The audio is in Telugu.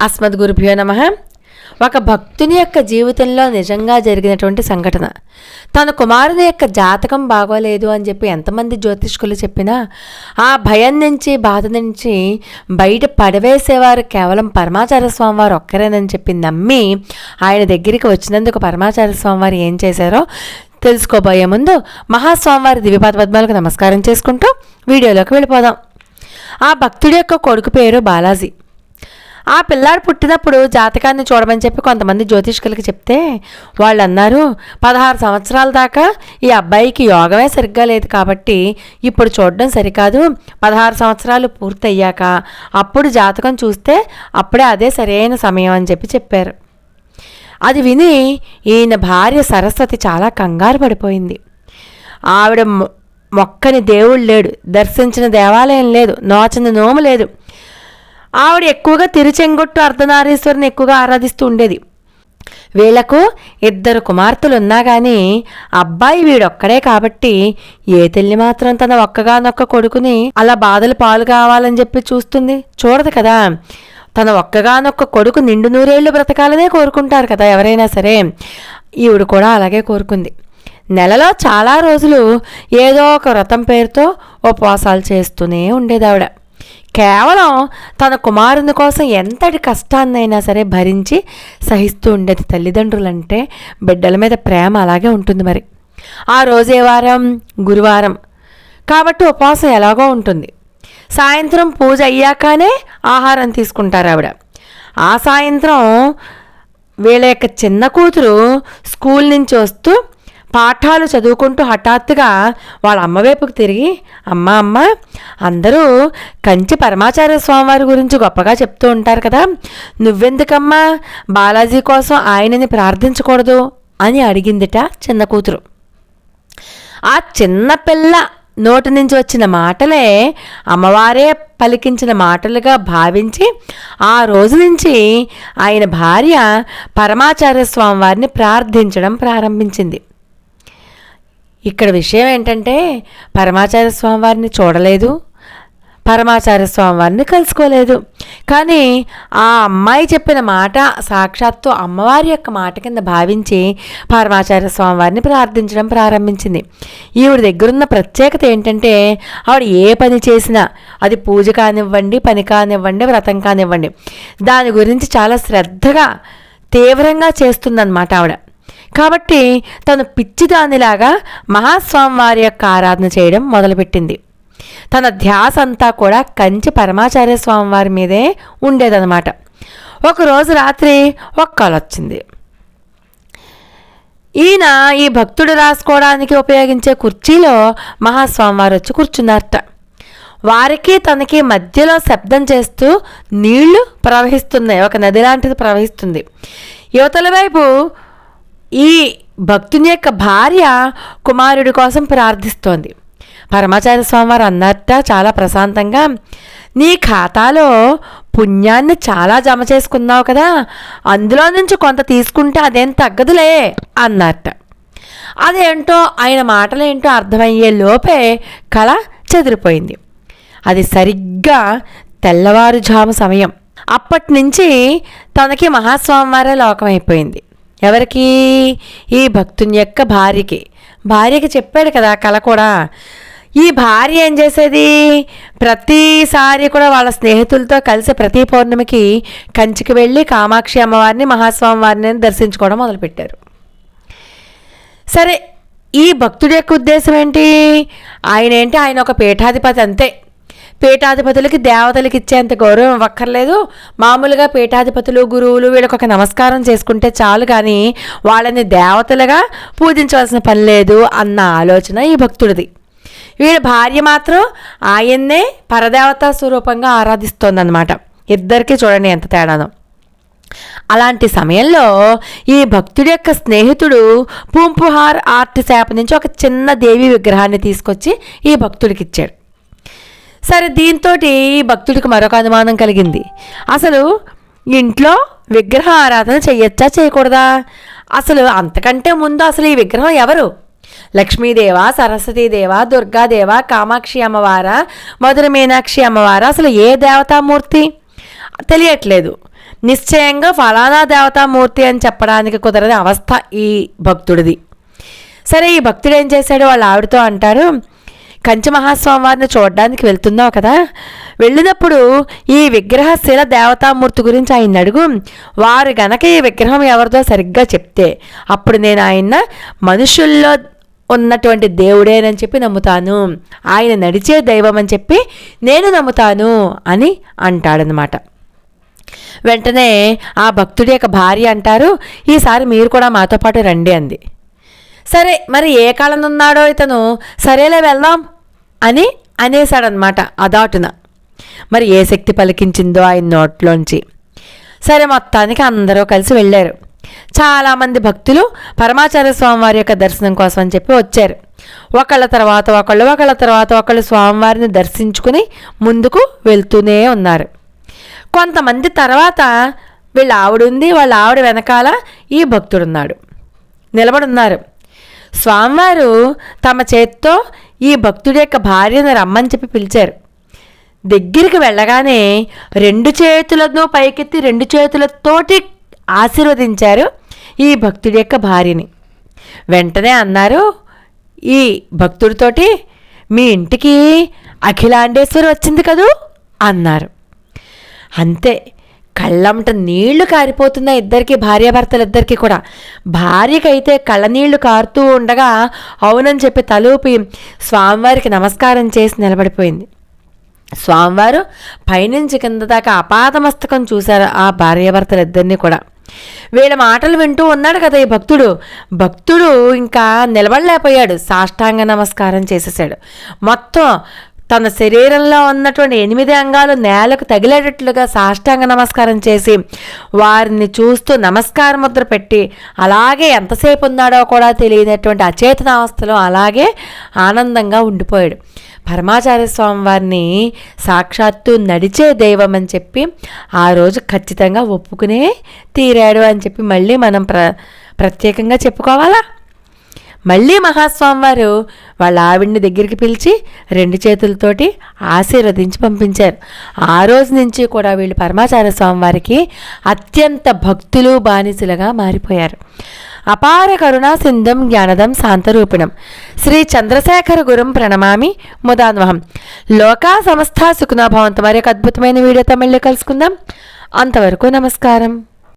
అస్మద్ గురుభ్యో నమ. ఒక భక్తుని యొక్క జీవితంలో నిజంగా జరిగినటువంటి సంఘటన. తన కుమారుని యొక్క జాతకం బాగోలేదు అని చెప్పి ఎంతమంది జ్యోతిష్కులు చెప్పినా ఆ భయం నుంచి బాధ నుంచి బయట పడవేసేవారు కేవలం పరమాచార స్వామి వారు ఒక్కరేనని చెప్పి నమ్మి ఆయన దగ్గరికి వచ్చినందుకు పరమాచార్య స్వామి వారు ఏం చేశారో తెలుసుకోబోయే ముందు మహాస్వామివారి దివ్యపాద పద్మాలకు నమస్కారం చేసుకుంటూ వీడియోలోకి వెళ్ళిపోదాం. ఆ భక్తుడి యొక్క కొడుకు పేరు బాలాజీ. ఆ పిల్లాడు పుట్టినప్పుడు జాతకాన్ని చూడమని చెప్పి కొంతమంది జ్యోతిష్కులకి చెప్తే వాళ్ళు అన్నారు పదహారు సంవత్సరాల దాకా ఈ అబ్బాయికి యోగమే సరిగ్గా లేదు కాబట్టి ఇప్పుడు చూడడం సరికాదు. పదహారు సంవత్సరాలు పూర్తయ్యాక అప్పుడు జాతకం చూస్తే అప్పుడే అదే సరైన సమయం అని చెప్పి చెప్పారు. అది విని ఈయన భార్య సరస్వతి చాలా కంగారు పడిపోయింది. ఆవిడ మొ- మొక్కని దేవుడు లేడు. దర్శించిన దేవాలయం లేదు. నోచని నోము లేదు. ఆవిడ ఎక్కువగా తిరుచెంగొట్టు అర్ధనారీశ్వరిని ఎక్కువగా ఆరాధిస్తూ ఉండేది. వీళ్ళకు ఇద్దరు కుమార్తెలు ఉన్నా కానీ అబ్బాయి వీడొక్కడే కాబట్టి ఏ తల్లి మాత్రం తన ఒక్కగానొక్క కొడుకుని అలా బాధలు పాలు కావాలని చెప్పి చూస్తుంది? చూడదు కదా. తన ఒక్కగానొక్క కొడుకు నిండు నూరేళ్ళు బ్రతకాలనే కోరుకుంటారు కదా ఎవరైనా సరే. ఈవిడ కూడా అలాగే కోరుకుంది. నెలలో చాలా రోజులు ఏదో ఒక వ్రతం పేరుతో ఉపవాసాలు చేస్తూనే ఉండేది ఆవిడ కేవలం తన కుమారుని కోసం ఎంతటి కష్టాన్నైనా సరే భరించి సహిస్తూ ఉండేది తల్లిదండ్రులంటే బిడ్డల మీద ప్రేమ అలాగే ఉంటుంది మరి. ఆ రోజే వారం గురువారం. కాబట్టి ఉపవాసం ఎలాగో ఉంటుంది. సాయంత్రం పూజ అయ్యాకనే ఆహారం తీసుకుంటారు ఆవిడ. ఆ సాయంత్రం వీళ్ళ యొక్క చిన్న కూతురు స్కూల్ నుంచి వస్తూ పాఠాలు చదువుకుంటూ హఠాత్తుగా వాళ్ళ అమ్మ వైపుకు తిరిగి అమ్మ అమ్మ అందరూ కంచి పరమాచార్య స్వామివారి గురించి గొప్పగా చెప్తూ ఉంటారు కదా. నువ్వెందుకమ్మా బాలాజీ కోసం ఆయనని ప్రార్థించకూడదు? అని అడిగిందిట చిన్న కూతురు. ఆ చిన్న పిల్ల నోటి నుంచి వచ్చిన మాటలే అమ్మవారే పలికించిన మాటలుగా భావించి ఆ రోజు నుంచి ఆయన భార్య పరమాచార్య స్వామి వారిని ప్రార్థించడం ప్రారంభించింది. ఇక్కడ విషయం ఏంటంటే పరమాచార్య స్వామి వారిని చూడలేదు. పరమాచార్య స్వామి వారిని కలుసుకోలేదు. కానీ ఆ అమ్మాయి చెప్పిన మాట సాక్షాత్తు అమ్మవారి యొక్క మాట కింద భావించి పరమాచార్య స్వామి వారిని ప్రార్థించడం ప్రారంభించింది. ఈవిడ దగ్గరున్న ప్రత్యేకత ఏంటంటే ఆవిడ ఏ పని చేసినా అది పూజ కానివ్వండి పని కానివ్వండి వ్రతం కానివ్వండి. దాని గురించి చాలా శ్రద్ధగా తీవ్రంగా చేస్తుందన్నమాట ఆవిడ. కాబట్టి తను పిచ్చిదానిలాగా మహాస్వామి వారి యొక్క ఆరాధన చేయడం మొదలుపెట్టింది. తన ధ్యాస అంతా కూడా కంచి పరమాచార్య స్వామి వారి మీదే ఉండేదన్నమాట. ఒకరోజు రాత్రి ఒక కల వచ్చింది. ఈయన ఈ భక్తుడు రాసుకోవడానికి ఉపయోగించే కుర్చీలో మహాస్వామి వారు వచ్చి కూర్చున్నారట. వారికి తనకి మధ్యలో శబ్దం చేస్తూ నీళ్ళు ప్రవహిస్తున్నాయి. ఒక నది లాంటిది ప్రవహిస్తుంది. యువతల వైపు ఈ భక్తుని యొక్క భార్య కుమారుడి కోసం ప్రార్థిస్తోంది. పరమాచార్య స్వామివారు అన్నట్ట చాలా ప్రశాంతంగా నీ ఖాతాలో పుణ్యాన్ని చాలా జమ చేసుకున్నావు కదా అందులో నుంచి కొంత తీసుకుంటే అదేం తగ్గదులే అన్నట్ట. అదేంటో ఆయన మాటలేంటో అర్థమయ్యే లోపే కళ చెదిరిపోయింది. అది సరిగ్గా తెల్లవారుజాము సమయం. అప్పటి నుంచి తనకి మహాస్వామివారే లోకమైపోయింది. ఎవరికి? ఈ భక్తుని యొక్క భార్యకి. భార్యకి చెప్పాడు కదా కళ కూడా. ఈ భార్య ఏం చేసేది? ప్రతిసారి కూడా వాళ్ళ స్నేహితులతో కలిసి ప్రతి పౌర్ణమికి కంచికి వెళ్ళి కామాక్షి అమ్మవారిని మహాస్వామి వారిని దర్శించుకోవడం మొదలుపెట్టారు. సరే ఈ భక్తుడి యొక్క ఉద్దేశం ఏంటి? ఆయన ఏంటి? ఆయన ఒక పీఠాధిపతి అంతే. పీఠాధిపతులకి దేవతలకి ఇచ్చేంత గౌరవం ఇవ్వక్కర్లేదు. మామూలుగా పీఠాధిపతులు గురువులు వీళ్ళకి ఒక నమస్కారం చేసుకుంటే చాలు కానీ వాళ్ళని దేవతలుగా పూజించవలసిన పని లేదు అన్న ఆలోచన ఈ భక్తుడిది. వీడి భార్య మాత్రం ఆయన్నే పరదేవతా స్వరూపంగా ఆరాధిస్తోందన్నమాట. ఇద్దరికి చూడండి ఎంత తేడానో. అలాంటి సమయంలో ఈ భక్తుడి యొక్క స్నేహితుడు పూంపుహార్ ఆర్ట్ శాప నుంచి ఒక చిన్న దేవి విగ్రహాన్ని తీసుకొచ్చి ఈ భక్తుడికి ఇచ్చాడు. సరే దీంతో ఈ భక్తుడికి మరొక అనుమానం కలిగింది. అసలు ఇంట్లో విగ్రహ ఆరాధన చేయొచ్చా చేయకూడదా? అసలు అంతకంటే ముందు అసలు ఈ విగ్రహం ఎవరు? లక్ష్మీదేవ సరస్వతీదేవ దుర్గాదేవ కామాక్షి అమ్మవార మధుర మీనాక్షి అమ్మవార అసలు ఏ దేవతామూర్తి? తెలియట్లేదు. నిశ్చయంగా ఫలానా దేవతామూర్తి అని చెప్పడానికి కుదరని అవస్థ ఈ భక్తుడిది. సరే ఈ భక్తుడు ఏం చేశాడు? వాళ్ళ ఆవిడతో అంటారు కంచమహాస్వామి వారిని చూడడానికి వెళ్తున్నావు కదా? వెళ్ళినప్పుడు ఈ విగ్రహశీల దేవతామూర్తి గురించి ఆయన అడుగు. వారు గనక ఈ విగ్రహం ఎవరిదో సరిగ్గా చెప్తే అప్పుడు నేను ఆయన మనుషుల్లో ఉన్నటువంటి దేవుడేనని చెప్పి నమ్ముతాను. ఆయన నడిచే దైవం అని చెప్పి నేను నమ్ముతాను అని అంటాడనమాట వెంటనే ఆ భక్తుడి యొక్క భార్య అంటారు ఈసారి మీరు కూడా మాతో పాటు రండి అంది. సరే మరి ఏ కాలం ఉన్నాడో ఇతను? సరేలే వెళ్దాం అని అనేశాడనమాట అదాటున మరి ఏ శక్తి పలికించిందో ఆయన నోట్లోంచి. సరే మొత్తానికి అందరూ కలిసి వెళ్ళారు. చాలామంది భక్తులు పరమాచార్య స్వామివారి యొక్క దర్శనం కోసం అని చెప్పి వచ్చారు. ఒకళ్ళ తర్వాత ఒకళ్ళు ఒకళ్ళ తర్వాత ఒకళ్ళు స్వామివారిని దర్శించుకుని ముందుకు వెళ్తూనే ఉన్నారు. కొంతమంది తర్వాత వీళ్ళ ఆవిడ ఉంది వాళ్ళ ఆవిడ వెనకాల ఈ భక్తుడున్నాడు. నిలబడున్నారు. స్వామివారు తమ చేత్తో ఈ భక్తుడి యొక్క భార్యను రమ్మని చెప్పి పిలిచారు. దగ్గరికి వెళ్ళగానే రెండు చేతులను పైకెత్తి రెండు చేతులతోటి ఆశీర్వదించారు ఈ భక్తుడి యొక్క భార్యని. వెంటనే అన్నారు ఈ భక్తుడితోటి మీ ఇంటికి అఖిలాండేశ్వరి వచ్చింది కదూ? అన్నారు. అంతే కళ్ళంట నీళ్ళు కారిపోతున్న ఇద్దరికి భార్యాభర్తలిద్దరికీ కూడా. భార్యకైతే కళ్ళనీళ్ళు కారుతూ ఉండగా అవునని చెప్పి తలూపి స్వామివారికి నమస్కారం చేసి నిలబడిపోయింది. స్వామివారు పైనుంచి కింద దాకా అపాతమస్తకం చూశారు ఆ భార్యాభర్తలిద్దరినీ కూడా. వీళ్ళ మాటలు వింటూ ఉన్నాడు కదా ఈ భక్తుడు. భక్తుడు ఇంకా నిలబడలేకపోయాడు. సాష్టాంగ నమస్కారం చేసేసాడు. మొత్తం తన శరీరంలో ఉన్నటువంటి ఎనిమిది అంగాలు నేలకు తగిలేటట్లుగా సాష్టాంగ నమస్కారం చేసి వారిని చూస్తూ నమస్కార ముద్ర పెట్టి అలాగే ఎంతసేపు ఉన్నాడో కూడా తెలియనటువంటి అచేతనావస్థలో అలాగే ఆనందంగా ఉండిపోయాడు. పరమాచార్య స్వామి వారిని సాక్షాత్తు నడిచే దైవం అని చెప్పి ఆ రోజు ఖచ్చితంగా ఒప్పుకునే తీరాడు అని చెప్పి మళ్ళీ మనం ప్ర ప్రత్యేకంగా చెప్పుకోవాలా? మళ్ళీ మహాస్వామి వారు వాళ్ళ ఆవిడ్ని దగ్గరికి పిలిచి రెండు చేతులతోటి ఆశీర్వదించి పంపించారు. ఆ రోజు నుంచి కూడా వీళ్ళు పరమాచార్య స్వామి వారికి అత్యంత భక్తులు బానిసలుగా మారిపోయారు. అపార కరుణా సింధం జ్ఞానదం శాంతరూపిణం. శ్రీ చంద్రశేఖర గురం ప్రణమామి ముదాన్వహం. లోకా సంస్థ సుఖనాభవంత మరి ఒక అద్భుతమైన వీడియోతో మళ్ళీ కలుసుకుందాం. అంతవరకు నమస్కారం.